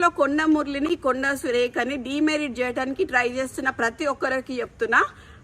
లో కొండ మురళిని కొండ సురేఖని డిమెరిట్ చేయడానికి ట్రై చేస్తున్న ప్రతి ఒక్కరికి చెప్తున్నా.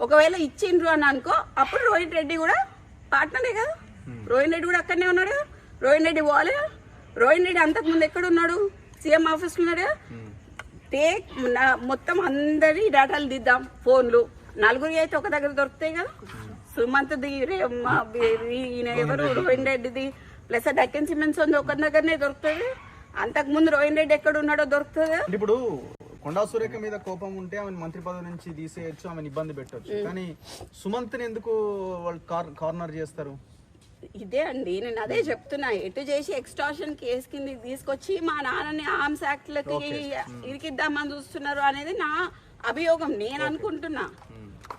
ఒకవేళ ఇచ్చిండ్రు అని అనుకో అప్పుడు రోహిత్ రెడ్డి కూడా పార్ట్నరే కదా. రోహిత్ రెడ్డి కూడా అక్కడనే ఉన్నాడు కదా. రోహిత్ రెడ్డి కదా. రోహిత్ రెడ్డి అంతకుముందు ఎక్కడ ఉన్నాడు? సీఎం ఆఫీస్లో ఉన్నాడు కదా. టేక్ నా- మొత్తం అందరి డేటాలు దిద్దాం ఫోన్లు. నలుగురి అయితే ఒక దగ్గర దొరుకుతాయి కదా. సుమంత్ ది రే- మా బి- ఈయన ఎవరు? రోహిన్ రెడ్డిది ప్లస్ డక్కన్ సిమెంట్స్ ఉంది ఒక దగ్గరనే దొరుకుతుంది అంతకు ముందు రోహిన్ రెడ్డి ఎక్కడ ఉన్నాడో దొరుకుతుంది ఇప్పుడు కొండా సురేఖ మీద కోపం ఉంటే ఆమె మంత్రి పదవి నుంచి తీసేయచ్చు ఆమెను ఇబ్బంది పెట్టొచ్చు. కానీ సుమంత్ని ఎందుకు వాళ్ళు కార్- కార్నర్ చేస్తారు? ఇదే అండి. నేను అదే చెప్తున్నా. ఎటు చేసి ఎక్స్టార్షన్ కేసు కింద తీసుకొచ్చి మా నాన్నని ఆర్మ్స్ యాక్ట్ లకి ఇరికిద్దామని చూస్తున్నారు అనేది నా అభియోగం. నేను అనుకుంటున్నా.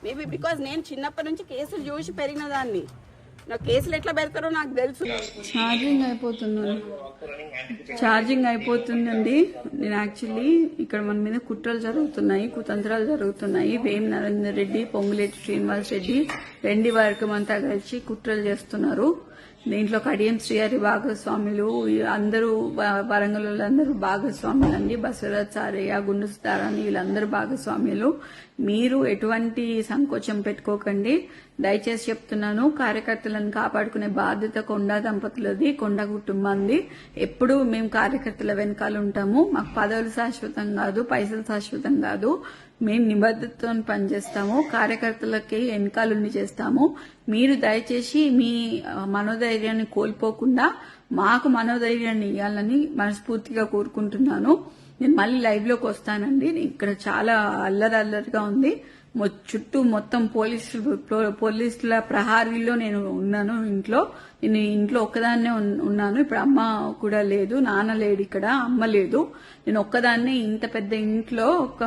మేబీ బికాజ్ నేను చిన్నప్పటి నుంచి కేసులు చూసి పెరిగిన దాన్ని. నా కేసులు ఎట్లా పెడతారో నాకు తెలుసు. ఛార్జింగ్ అయిపోతుంది ఛార్జింగ్ అయిపోతుందండి. నేను యాక్చువల్లీ ఇక్కడ మన మీద కుట్రలు జరుగుతున్నాయి కుతంత్రాలు జరుగుతున్నాయి. వేమ్ నరేందర్ రెడ్డి పొంగులేటి శ్రీనివాస్ రెడ్డి రెండి వర్గం అంతా కలిసి కుట్రలు చేస్తున్నారు. దీంట్లో కడియం శ్రీహరి భాగస్వాములు అందరూ వ- వరంగల్ అందరూ భాగస్వాములు అండి బసవరాజ్ సారయ్య గుండు సుతారాని వీళ్ళందరూ భాగస్వాములు. మీరు ఎటువంటి సంకోచం పెట్టుకోకండి. దయచేసి చెప్తున్నాను కార్యకర్తలను కాపాడుకునే బాధ్యత కొండా దంపతులది కొండ కుటుంబంది. ఎప్పుడు మేము కార్యకర్తల వెనకాల ఉంటాము. మాకు పదవులు శాశ్వతం కాదు పైసలు శాశ్వతం కాదు. మేము నిబద్ధతతో పనిచేస్తాము కార్యకర్తలకి వెనకాలండి చేస్తాము. మీరు దయచేసి మీ మనోధైర్యాన్ని కోల్పోకుండా మాకు మనోధైర్యాన్ని ఇవ్వాలని మనస్ఫూర్తిగా కోరుకుంటున్నాను. నేను మళ్ళీ లైవ్లోకి వస్తానండి. ఇక్కడ చాలా అల్లరి అల్లరిగా ఉంది చుట్టూ మొత్తం పోలీసులు పోలీసుల ప్రహారీలో నేను ఉన్నాను ఇంట్లో. నేను ఇంట్లో ఒక్కదాన్నే ఉన్నాను. ఇప్పుడు అమ్మ కూడా లేదు నాన్న లేడు ఇక్కడ అమ్మ లేదు. నేను ఒక్కదాన్నే ఇంత పెద్ద ఇంట్లో ఒక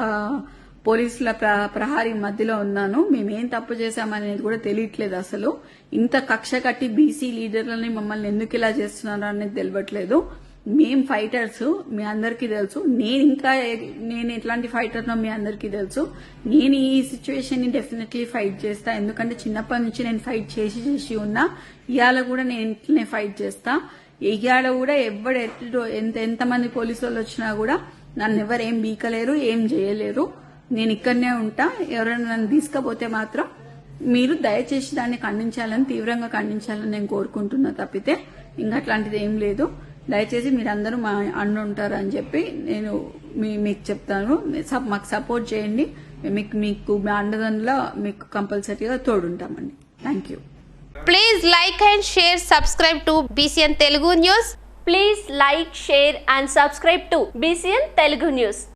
పోలీసుల ప్ర- ప్రహారీ మధ్యలో ఉన్నాను. మేమేం తప్పు చేశామనేది కూడా తెలియట్లేదు అసలు. ఇంత కక్ష కట్టి బీసీ లీడర్లని మమ్మల్ని ఎందుకు ఇలా చేస్తున్నారు అనేది తెలియట్లేదు మేం ఫైటర్స్ మీ అందరికీ తెలుసు. నేను ఇంకా నేను ఎట్లాంటి ఫైటర్నో మీ అందరికీ తెలుసు. నేను ఈ సిచ్యువేషన్ని డెఫినెట్లీ ఫైట్ చేస్తా. ఎందుకంటే చిన్నప్పటి నుంచి నేను ఫైట్ చేసి చేసి ఉన్నా. ఇవాళ కూడా నేను ఇంట్లోనే ఫైట్ చేస్తా. ఇవాళ కూడా ఎవడు ఎట్లు ఎంత ఎంతమంది పోలీసు వాళ్ళు వచ్చినా కూడా నన్ను ఎవరు ఏం బీకలేరు ఏం చేయలేరు. నేను ఇక్కడనే ఉంటా. ఎవరైనా నన్ను తీసుకపోతే మాత్రం మీరు దయచేసి దాన్ని ఖండించాలని తీవ్రంగా ఖండించాలని నేను కోరుకుంటున్నా తప్పితే ఇంకా అట్లాంటిది ఏం లేదు. దయచేసి మీరందరూ మా అన్న ఉంటారు అని చెప్పి నేను మీ మీకు చెప్తాను. సప్- మాకు సపోర్ట్ చేయండి. మీకు మీకు మా అండదండలో మీకు కంపల్సరీగా తోడుంటామండి. Thank you please like and share subscribe to BCN Telugu news please like share and subscribe to BCN Telugu news